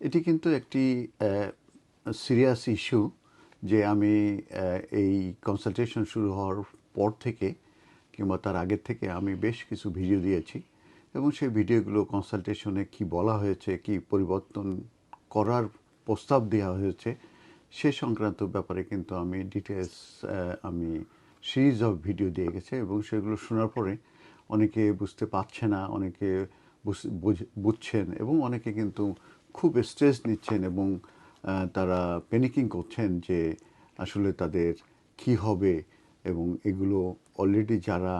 এটি কিন্তু একটি সিরিয়াস ইস্যু যে আমি এই কনসালটেশন শুরু হওয়ার পর থেকে কিংবা তার আগের থেকে আমি বেশ কিছু ভিডিও দিয়েছি এবং সেই ভিডিওগুলো কনসালটেশনে কি বলা হয়েছে, কি পরিবর্তন করার প্রস্তাব দেওয়া হয়েছে, সে সংক্রান্ত ব্যাপারে কিন্তু আমি ডিটেলস আমি সিরিজ অফ ভিডিও দিয়ে গেছে এবং সেগুলো শোনার পরে অনেকে বুঝতে পারছে না, অনেকে বুঝ- বুঝ- বুঝছেন এবং অনেকে কিন্তু খুব স্ট্রেস নিচ্ছেন এবং তারা প্যানিকিং করছেন যে আসলে তাদের কি হবে এবং এগুলো অলরেডি যারা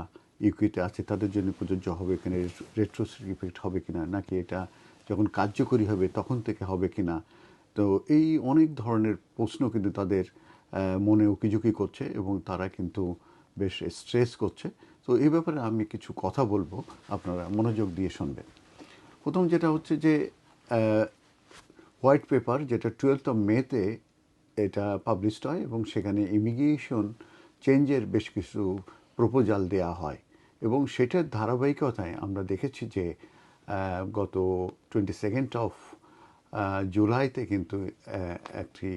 ইউকিতে আছে তাদের জন্য প্রযোজ্য হবে কিনা রেট্রোসিক ইফেক্ট হবে কিনা, নাকি এটা যখন কার্যকরী হবে তখন থেকে হবে কিনা? তো এই অনেক ধরনের প্রশ্ন কিন্তু তাদের মনে উকিঝুঁকি করছে এবং তারা কিন্তু বেশ স্ট্রেস করছে। তো এই ব্যাপারে আমি কিছু কথা বলব, আপনারা মনোযোগ দিয়ে শুনবেন। প্রথম যেটা হচ্ছে যে হোয়াইট পেপার, যেটা টুয়েলথ অফ মেতে এটা পাবলিশড হয় এবং সেখানে ইমিগ্রেশন চেঞ্জের বেশ কিছু প্রপোজাল দেয়া হয়। এবং সেটার ধারাবাহিকতায় আমরা দেখেছি যে গত টোয়েন্টি সেকেন্ড অফ জুলাইতে কিন্তু একটি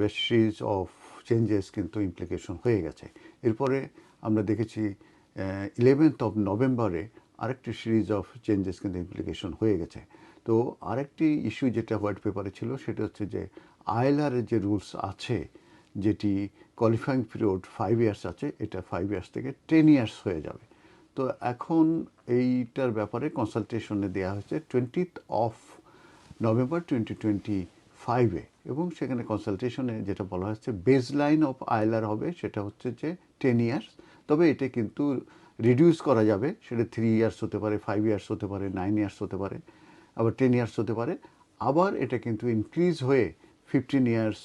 বেশ সিরিজ অফ চেঞ্জেস কিন্তু ইমপ্লিকেশন হয়ে গেছে। এরপরে আমরা দেখেছি ইলেভেন্থ অফ নভেম্বরে আরেকটি সিরিজ অফ চেঞ্জেস কিন্তু ইমপ্লিকেশন হয়ে গেছে। তো আরেকটি ইস্যু যেটা হোয়াইট পেপারে ছিল, সেটা হচ্ছে যে আইএলআরের যে রুলস আছে, যেটি কোয়ালিফাইং পিরিয়ড ফাইভ ইয়ার্স আছে, এটা ফাইভ ইয়ার্স থেকে টেন ইয়ার্স হয়ে যাবে। তো এখন এইটার ব্যাপারে কনসালটেশনে দেওয়া হয়েছে twentieth of November twenty twenty ফাইভে এবং সেখানে কনসালটেশনে যেটা বলা হচ্ছে বেস লাইন অফ আইলার হবে, সেটা হচ্ছে যে টেন ইয়ার্স তবে এটা কিন্তু রিডিউস করা যাবে, সেটা থ্রি ইয়ার্স হতে পারে ফাইভ ইয়ার্স হতে পারে নাইন ইয়ার্স হতে পারে। আবার টেন ইয়ার্স হতে পারে। আবার এটা কিন্তু ইনক্রিজ হয়ে fifteen years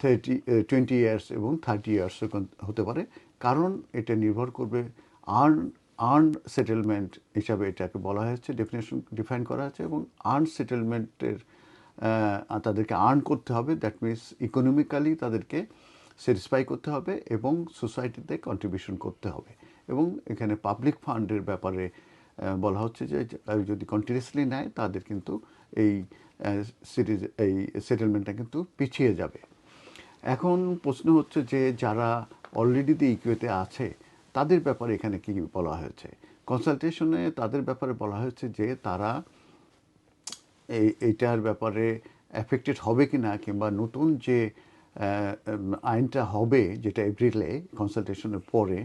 thirty twenty years এবং থার্টি ইয়ার্স হতে পারে। কারণ এটা নির্ভর করবে আর্ন আর্ন সেটেলমেন্ট হিসাবে এটাকে বলা হয়েছে ডেফিনেশন ডিফাইন করা আছে এবং আর্ন সেটেলমেন্টের তাদেরকে আর্ন করতে হবে। দ্যাট মিনস ইকোনমিক্যালি তাদেরকে স্যাটিসফাই করতে হবে এবং সোসাইটিতে কন্ট্রিবিউশন করতে হবে। এবং এখানে পাবলিক ফান্ডের ব্যাপারে বলা হচ্ছে যে যদি কন্টিনিউসলি নেয়, তাদের কিন্তু এই সিরিজ এই সেটেলমেন্টটা কিন্তু পিছিয়ে যাবে। এখন প্রশ্ন হচ্ছে যে যারা অলরেডি দি ইকুয়েতে আছে, তাদের ব্যাপারে এখানে কি বলা হয়েছে? কনসালটেশনে তাদের ব্যাপারে বলা হয়েছে যে তারা এই, এইটার ব্যাপারে অ্যাফেক্টেড হবে কি না কিংবা নতুন যে আইনটা হবে, যেটা এপ্রিলে কনসালটেশনের পরে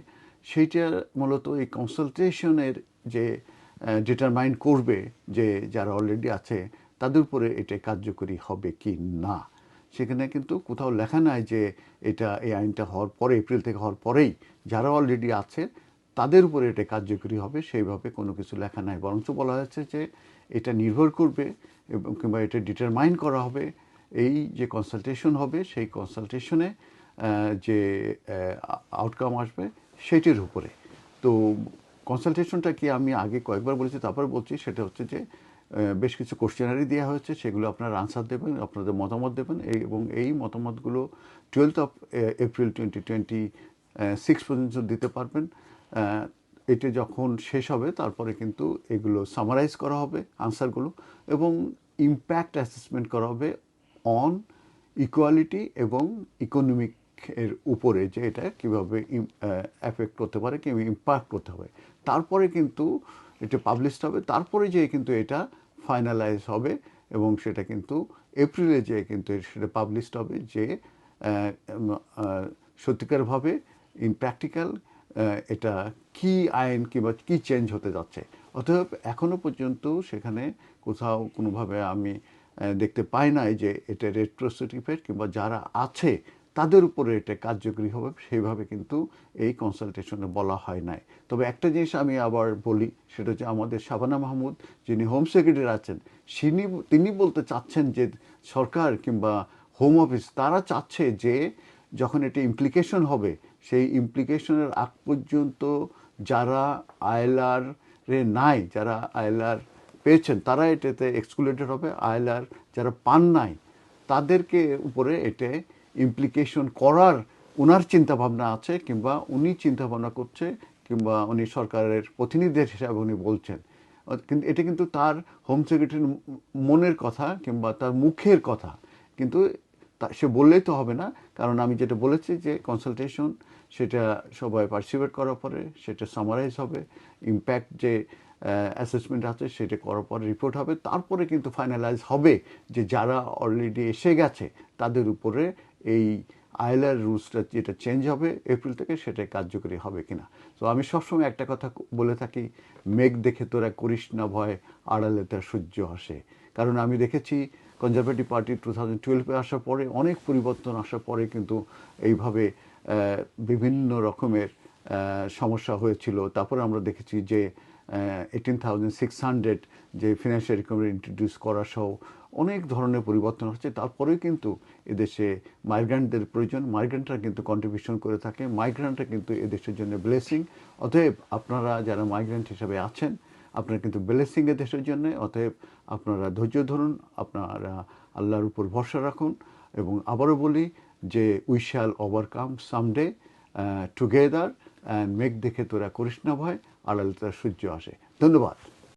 সেইটা মূলত এই কনসালটেশনের যে ডিটারমাইন করবে যে, যারা অলরেডি আছে, তাদের উপরে এটা কার্যকরী হবে কি না। সেখানে কিন্তু কোথাও লেখা নাই যে, এটা এই আইনটা হওয়ার পরে, এপ্রিল থেকে হওয়ার পরেই যারা অলরেডি আছে, তাদের উপরে এটা কার্যকরী হবে, সেইভাবে কোনো কিছু লেখা নাই। বরঞ্চ বলা হয়েছে যে, এটা নির্ভর করবে এবং কিংবা এটা ডিটারমাইন করা হবে। এই যে কনসালটেশন হবে, সেই কনসালটেশনে যে আউটকাম আসবে সেটির উপরে। তো কনসালটেশনটা কি আমি আগে কয়েকবার বলেছি, তারপর বলছি, সেটা হচ্ছে যে বেশ কিছু কোশ্চেনারি দেওয়া হয়েছে, সেগুলো আপনারা আনসার দেবেন, আপনাদের মতামত দেবেন এবং এই মতামতগুলো twelfth of April twenty twenty six পর্যন্ত দিতে পারবেন। এটা যখন শেষ হবে, তারপরে কিন্তু এগুলো সামারাইজ করা হবে আনসারগুলো এবং ইম্প্যাক্ট অ্যাসেসমেন্ট করা হবে অন ইকুয়ালিটি এবং ইকোনমিক এর উপরে যে এটা কীভাবে এফেক্ট করতে পারে কিংবা ইম্প্যাক্ট করতে হবে। তারপরে কিন্তু এটা পাবলিশড হবে, তারপরে যে কিন্তু এটা ফাইনালাইজ হবে এবং সেটা কিন্তু এপ্রিলে যে কিন্তু সেটা পাবলিশড হবে যে সত্যিকারভাবে ইন প্র্যাকটিক্যাল এটা কি আইন কিংবা কি চেঞ্জ হতে যাচ্ছে। অতএব এখনও পর্যন্ত সেখানে কোথাও কোনোভাবে আমি দেখতে পাই নাই যে এটা রেট্রোসিটিভেট কিংবা যারা আছে তাদের উপরে এটা কার্যকরী হবে, সেইভাবে কিন্তু এই কনসালটেশনে বলা হয় নাই। তবে একটা জিনিস আমি আবার বলি, সেটা হচ্ছে আমাদের শাবানা মাহমুদ, যিনি হোম সেক্রেটারি আছেন তিনি তিনি বলতে চাচ্ছেন যে সরকার কিংবা হোম অফিস তারা চাচ্ছে যে যখন এটা ইমপ্লিকেশন হবে, সেই ইমপ্লিকেশনের আগ পর্যন্ত যারা আইএলআর রে নাই, যারা আইএলআর পেয়েছেন, তারা এটাতে এক্সকুলেটেড হবে। আইএলআর যারা পান নাই, তাদেরকে উপরে এতে ইমপ্লিকেশন করার ওনার চিন্তাভাবনা আছে কিংবা উনি চিন্তাভাবনা করছে কিংবা উনি সরকারের প্রতিনিধিদের হিসাবে উনি বলছেন। কিন্তু এটা কিন্তু তার হোম সেক্রেটারির মনের কথা কিংবা তার মুখের কথা। কিন্তু সে বললেই তো হবে না। কারণ আমি যেটা বলেছি যে কনসালটেশন সেটা সবাই পার্সিপেট করার পরে সেটা সামারাইজ হবে। ইম্প্যাক্ট যে অ্যাসেসমেন্ট আছে সেটা করার পরে রিপোর্ট হবে। তারপরে কিন্তু ফাইনালাইজ হবে যে যারা অলরেডি এসে গেছে, তাদের উপরে এই আইলার রুলসটা যেটা চেঞ্জ হবে এপ্রিল থেকে সেটা কার্যকরী হবে কিনা। তো আমি সবসময় একটা কথা বলে থাকি, মেঘ দেখে তোরা করিস না ভয়, আড়ালে তার সূর্য আসে। কারণ আমি দেখেছি কনজারভেটিভ পার্টি টু থাউজেন্ড টুয়েলভে আসার পরে, অনেক পরিবর্তন আসার পরে কিন্তু এইভাবে বিভিন্ন রকমের সমস্যা হয়েছিল। তারপরে আমরা দেখেছি যে এইটিন থাউজেন্ড সিক্স হান্ড্রেড যে ফিনান্সিয়াল রিকভারি ইন্ট্রোডিউস করা সহ অনেক ধরনের পরিবর্তন হচ্ছে। তারপরেও কিন্তু এদেশে মাইগ্রান্টদের প্রয়োজন মাইগ্রেন্টরা কিন্তু কন্ট্রিবিউশন করে থাকে মাইগ্রেন্টরা কিন্তু এদেশের জন্য ব্লেসিং অতএব আপনারা যারা মাইগ্রেন্ট হিসাবে আছেন, আপনারা কিন্তু ব্লেসিং দেশের জন্য। অতএব আপনারা ধৈর্য ধরুন, আপনারা আল্লাহর উপর ভরসা রাখুন এবং আবারও বলি যে we shall overcome someday together and মেঘ দেখে তোরা করিস না ভয়। আড়ালে তার সূর্য আসে। ধন্যবাদ।